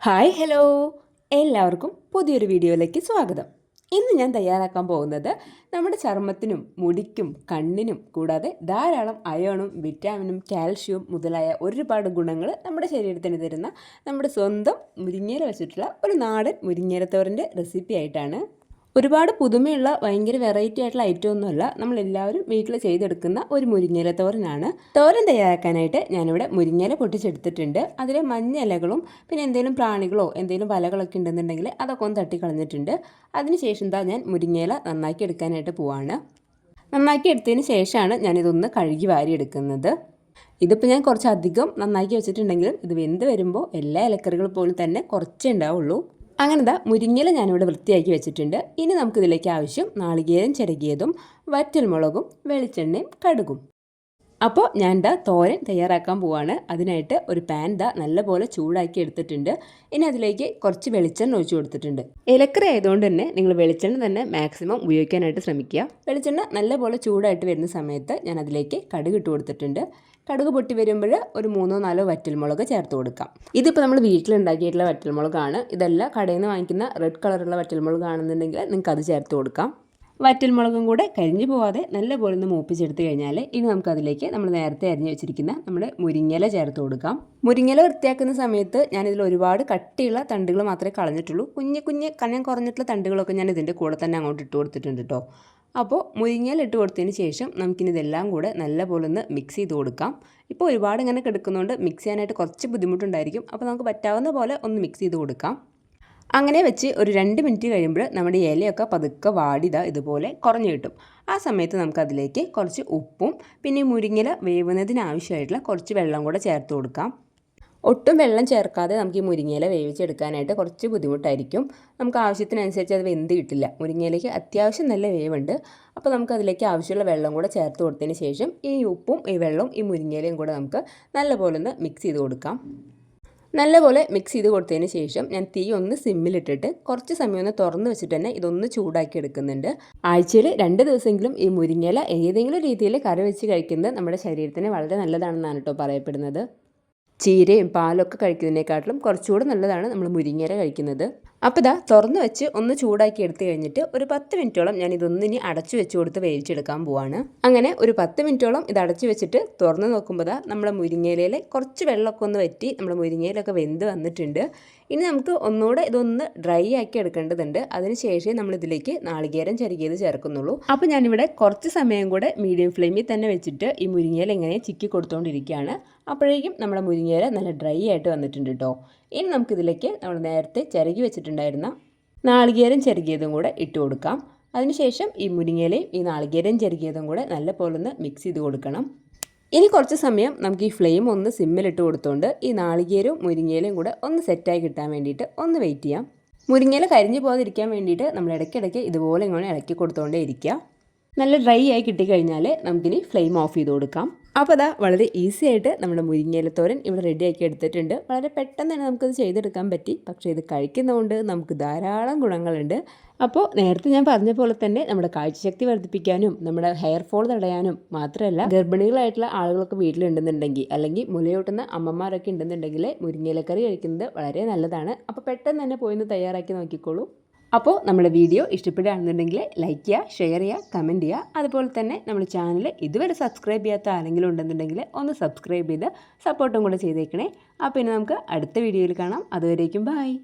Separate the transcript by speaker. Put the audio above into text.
Speaker 1: Hi hello. എല്ലാവർക്കും പുതിയൊരു വീഡിയോയിലേക്ക് സ്വാഗതം. ഇന്ന് ഞാൻ തയ്യാറാക്കാൻ പോകുന്നത് നമ്മുടെ ചർമ്മത്തിനും മുടിക്കും കണ്ണിനും കൂടാതെ ധാരാളം അയോണും വിറ്റാമിനും കാൽഷ്യവും മുതലായ ഒരുപാട് ഗുണങ്ങൾ നമ്മുടെ ശരീരത്തിന് തരുന്ന നമ്മുടെ സ്വന്തം മുരിങ്ങേര വെച്ചിട്ടുള്ള ഒരു നാടൻ മുരിങ്ങേരത്തോറിന്റെ റെസിപ്പി ആയിട്ടാണ് ഒരുപാട് പുതുമയുള്ള ഭയങ്കര വെറൈറ്റി ആയിട്ടുള്ള ഐറ്റം ഒന്നുമല്ല. നമ്മളെല്ലാവരും വീട്ടിൽ ചെയ്തെടുക്കുന്ന ഒരു മുരിങ്ങയില തോരനാണ്. തോരൻ തയ്യാറാക്കാനായിട്ട് ഞാനിവിടെ മുരിങ്ങയില പൊട്ടിച്ചെടുത്തിട്ടുണ്ട്. അതിലെ മഞ്ഞ ഇലകളും പിന്നെ എന്തെങ്കിലും പ്രാണികളോ എന്തെങ്കിലും വലകളൊക്കെ ഉണ്ടെന്നുണ്ടെങ്കിൽ അതൊക്കെ ഒന്ന് തട്ടിക്കളഞ്ഞിട്ടുണ്ട്. അതിനുശേഷം എന്താ ഞാൻ മുരിങ്ങയില നന്നാക്കി എടുക്കാനായിട്ട് പോവാണ്. നന്നാക്കി എടുത്തതിന് ശേഷമാണ് ഞാനിതൊന്ന് കഴുകി വാരിയെടുക്കുന്നത്. ഇതിപ്പോൾ ഞാൻ കുറച്ചധികം നന്നാക്കി വെച്ചിട്ടുണ്ടെങ്കിലും ഇത് വെന്ത് വരുമ്പോൾ എല്ലാ ഇലക്കറികൾ പോലും തന്നെ കുറച്ചേ ഉണ്ടാവുള്ളൂ. അങ്ങനെ ദാ ഞാനിവിടെ വൃത്തിയാക്കി വെച്ചിട്ടുണ്ട്. ഇനി നമുക്കിതിലേക്ക് ആവശ്യം നാളികേരം ചിരകിയതും വറ്റൽമുളകും വെളിച്ചെണ്ണയും കടുകും. അപ്പോൾ ഞാൻ ദാ തോരൻ തയ്യാറാക്കാൻ പോവാണ്. അതിനായിട്ട് ഒരു പാൻ ദാ നല്ലപോലെ ചൂടാക്കി എടുത്തിട്ടുണ്ട്. ഇനി അതിലേക്ക് കുറച്ച് വെളിച്ചെണ്ണ ഒഴിച്ചു കൊടുത്തിട്ടുണ്ട്. ഇലക്കറി ആയതുകൊണ്ട് തന്നെ നിങ്ങൾ വെളിച്ചെണ്ണ തന്നെ മാക്സിമം ഉപയോഗിക്കാനായിട്ട് ശ്രമിക്കുക. വെളിച്ചെണ്ണ നല്ലപോലെ ചൂടായിട്ട് വരുന്ന സമയത്ത് ഞാൻ അതിലേക്ക് കടുക് ഇട്ട് കൊടുത്തിട്ടുണ്ട്. കടുക് പൊട്ടി വരുമ്പോൾ ഒരു മൂന്നോ നാലോ വറ്റൽമുളക് ചേർത്ത് കൊടുക്കാം. ഇതിപ്പോൾ നമ്മൾ വീട്ടിലുണ്ടാക്കിയിട്ടുള്ള വറ്റൽമുളകാണ്. ഇതല്ല കടയിൽ നിന്ന് വാങ്ങിക്കുന്ന റെഡ് കളറുള്ള വറ്റൽമുളകാണെന്നുണ്ടെങ്കിൽ നിങ്ങൾക്ക് അത് ചേർത്ത് കൊടുക്കാം. വറ്റൽമുളകും കൂടെ കരിഞ്ഞു പോവാതെ നല്ലപോലെ ഒന്ന് മൂപ്പിച്ചെടുത്ത് കഴിഞ്ഞാൽ ഇനി നമുക്കതിലേക്ക് നമ്മൾ നേരത്തെ അരിഞ്ഞു വെച്ചിരിക്കുന്ന നമ്മുടെ മുരിങ്ങല ചേർത്ത് കൊടുക്കാം. മുരിങ്ങല വൃത്തിയാക്കുന്ന സമയത്ത് ഞാനിതിൽ ഒരുപാട് കട്ടിയുള്ള തണ്ടുകൾ മാത്രമേ കളഞ്ഞിട്ടുള്ളൂ. കുഞ്ഞു കുഞ്ഞ് കനം കുറഞ്ഞിട്ടുള്ള തണ്ടുകളൊക്കെ ഞാൻ ഇതിന്റെ കൂടെ തന്നെ അങ്ങോട്ട് ഇട്ട് കൊടുത്തിട്ടുണ്ട് കേട്ടോ അപ്പോൾ മുരിങ്ങല ഇട്ട് കൊടുത്തതിന് ശേഷം നമുക്കിനി ഇതെല്ലാം കൂടെ നല്ലപോലെ ഒന്ന് മിക്സ് ചെയ്ത് കൊടുക്കാം. ഇപ്പോൾ ഒരുപാട് ഇങ്ങനെ കിടക്കുന്നതുകൊണ്ട് മിക്സ് ചെയ്യാനായിട്ട് കുറച്ച് ബുദ്ധിമുട്ടുണ്ടായിരിക്കും. അപ്പോൾ നമുക്ക് പറ്റാവുന്ന പോലെ ഒന്ന് മിക്സ് ചെയ്ത് കൊടുക്കാം. അങ്ങനെ വെച്ച് ഒരു രണ്ട് മിനിറ്റ് കഴിയുമ്പോൾ നമ്മുടെ ഇലയൊക്കെ പതുക്കെ വാടിത ഇതുപോലെ കുറഞ്ഞു കിട്ടും. ആ സമയത്ത് നമുക്കതിലേക്ക് കുറച്ച് ഉപ്പും പിന്നെ മുരിങ്ങില വേവുന്നതിനാവശ്യമായിട്ടുള്ള കുറച്ച് വെള്ളം കൂടെ ചേർത്ത് കൊടുക്കാം. ഒട്ടും വെള്ളം ചേർക്കാതെ നമുക്ക് ഈ മുരിങ്ങയില വേവിച്ചെടുക്കാനായിട്ട് കുറച്ച് ബുദ്ധിമുട്ടായിരിക്കും. നമുക്ക് ആവശ്യത്തിനനുസരിച്ച് അത് വെന്ത് കിട്ടില്ല. മുരിങ്ങയിലേക്ക് അത്യാവശ്യം നല്ല വേവുണ്ട്. അപ്പോൾ നമുക്ക് അതിലേക്ക് ആവശ്യമുള്ള വെള്ളം കൂടെ ചേർത്ത് കൊടുത്തതിന് ശേഷം ഈ ഉപ്പും ഈ വെള്ളവും ഈ മുരിങ്ങയിലയും കൂടെ നമുക്ക് നല്ലപോലെ ഒന്ന് മിക്സ് ചെയ്ത് കൊടുക്കാം. നല്ലപോലെ മിക്സ് ചെയ്ത് കൊടുത്തതിന് ശേഷം ഞാൻ തീ ഒന്ന് സിമ്മിലിട്ടിട്ട് കുറച്ച് സമയം ഒന്ന് തുറന്ന് വെച്ചിട്ട് തന്നെ ഇതൊന്ന് ചൂടാക്കി എടുക്കുന്നുണ്ട്. ആഴ്ചയിൽ രണ്ട് ദിവസമെങ്കിലും ഈ മുരിങ്ങയില ഏതെങ്കിലും രീതിയിൽ കറി വെച്ച് കഴിക്കുന്നത് നമ്മുടെ ശരീരത്തിന് വളരെ നല്ലതാണെന്നാണ് കേട്ടോ പറയപ്പെടുന്നത്. ചീരയും പാലൊക്കെ കഴിക്കുന്നതിനേക്കാട്ടിലും കുറച്ചുകൂടെ നല്ലതാണ് നമ്മൾ മുരിങ്ങയില കഴിക്കുന്നത്. അപ്പോൾ ഇതാ തുറന്ന് വെച്ച് ഒന്ന് ചൂടാക്കി എടുത്തു കഴിഞ്ഞിട്ട് ഒരു പത്ത് മിനിറ്റോളം ഞാൻ ഇതൊന്നിനി അടച്ചു വെച്ച് കൊടുത്ത് വേവിച്ചെടുക്കാൻ പോവാണ്. അങ്ങനെ ഒരു പത്ത് മിനിറ്റോളം ഇത് അടച്ചു വെച്ചിട്ട് തുറന്ന് നോക്കുമ്പോൾ ഇതാ നമ്മുടെ മുരിങ്ങയിലയിൽ കുറച്ച് വെള്ളമൊക്കെ ഒന്ന് വറ്റി നമ്മുടെ മുരിങ്ങയിലൊക്കെ വെന്ത് വന്നിട്ടുണ്ട്. ഇനി നമുക്ക് ഒന്നുകൂടെ ഇതൊന്ന് ഡ്രൈ ആക്കി എടുക്കേണ്ടതുണ്ട്. അതിനുശേഷം നമ്മൾ ഇതിലേക്ക് നാളികേരം ചരുകിയത് ചേർക്കുന്നുള്ളൂ. അപ്പോൾ ഞാനിവിടെ കുറച്ച് സമയം കൂടെ മീഡിയം ഫ്ലെയിമിൽ തന്നെ വെച്ചിട്ട് ഈ മുരിങ്ങയില എങ്ങനെ ചിക്കി കൊടുത്തുകൊണ്ടിരിക്കുകയാണ് അപ്പോഴേക്കും നമ്മുടെ മുരിങ്ങയില നല്ല ഡ്രൈ ആയിട്ട് വന്നിട്ടുണ്ട് കേട്ടോ ഇനി നമുക്കിതിലേക്ക് നമ്മൾ നേരത്തെ ചിരകി വെച്ചിട്ടുണ്ടായിരുന്ന നാളികേരം ചിരകിയതും കൂടെ ഇട്ട് കൊടുക്കാം. അതിനുശേഷം ഈ മുരിങ്ങയിലയും ഈ നാളികേരം ചിരകിയതും കൂടെ നല്ല പോലെ ഒന്ന് മിക്സ് ചെയ്ത് കൊടുക്കണം. ഇനി കുറച്ച് സമയം നമുക്ക് ഈ ഫ്ലെയിം ഒന്ന് സിമ്മിലിട്ട് കൊടുത്തുകൊണ്ട് ഈ നാളികേരവും മുരിങ്ങയിലയും കൂടെ ഒന്ന് സെറ്റായി കിട്ടാൻ വേണ്ടിയിട്ട് ഒന്ന് വെയിറ്റ് ചെയ്യാം. മുരിങ്ങയില കരിഞ്ഞു പോകാതിരിക്കാൻ വേണ്ടിയിട്ട് നമ്മൾ ഇടയ്ക്കിടയ്ക്ക് ഇതുപോലെ ഇങ്ങനെ ഇളക്കി കൊടുത്തുകൊണ്ടേ ഇരിക്കുക. നല്ല ഡ്രൈ ആയി കിട്ടിക്കഴിഞ്ഞാൽ നമുക്കിനി ഫ്ലെയിം ഓഫ് ചെയ്ത് കൊടുക്കാം. അപ്പോൾ അതാ വളരെ ഈസി ആയിട്ട് നമ്മുടെ മുരിങ്ങയിലത്തോരൻ ഇവിടെ റെഡിയാക്കി എടുത്തിട്ടുണ്ട്. വളരെ പെട്ടെന്ന് തന്നെ നമുക്കത് ചെയ്തെടുക്കാൻ പറ്റി. പക്ഷേ ഇത് കഴിക്കുന്നതുകൊണ്ട് നമുക്ക് ധാരാളം ഗുണങ്ങളുണ്ട്. അപ്പോൾ നേരത്തെ ഞാൻ പറഞ്ഞ പോലെ തന്നെ നമ്മുടെ കാഴ്ചശക്തി വർദ്ധിപ്പിക്കാനും നമ്മുടെ ഹെയർ ഫോൾ തടയാനും മാത്രമല്ല ഗർഭിണികളായിട്ടുള്ള ആളുകളൊക്കെ വീട്ടിലുണ്ടെന്നുണ്ടെങ്കിൽ അല്ലെങ്കിൽ മുലയൂട്ടുന്ന അമ്മമാരൊക്കെ ഉണ്ടെന്നുണ്ടെങ്കിൽ മുരിങ്ങയിലക്കറി കഴിക്കുന്നത് വളരെ നല്ലതാണ്. അപ്പോൾ പെട്ടെന്ന് തന്നെ പോയി ഒന്ന് തയ്യാറാക്കി നോക്കിക്കോളൂ. അപ്പോൾ നമ്മുടെ വീഡിയോ ഇഷ്ടപ്പെടുകയാണെന്നുണ്ടെങ്കിൽ ലൈക്ക് ചെയ്യുക ഷെയർ ചെയ്യുക കമന്റ് ചെയ്യുക. അതുപോലെ തന്നെ നമ്മുടെ ചാനൽ ഇതുവരെ സബ്സ്ക്രൈബ് ചെയ്യാത്ത ആരെങ്കിലും ഉണ്ടെന്നുണ്ടെങ്കിൽ ഒന്ന് സബ്സ്ക്രൈബ് ചെയ്ത് സപ്പോർട്ടും കൂടെ ചെയ്തേക്കണേ. അപ്പോൾ പിന്നെ നമുക്ക് അടുത്ത വീഡിയോയിൽ കാണാം. അതുവരേക്കും ബായ്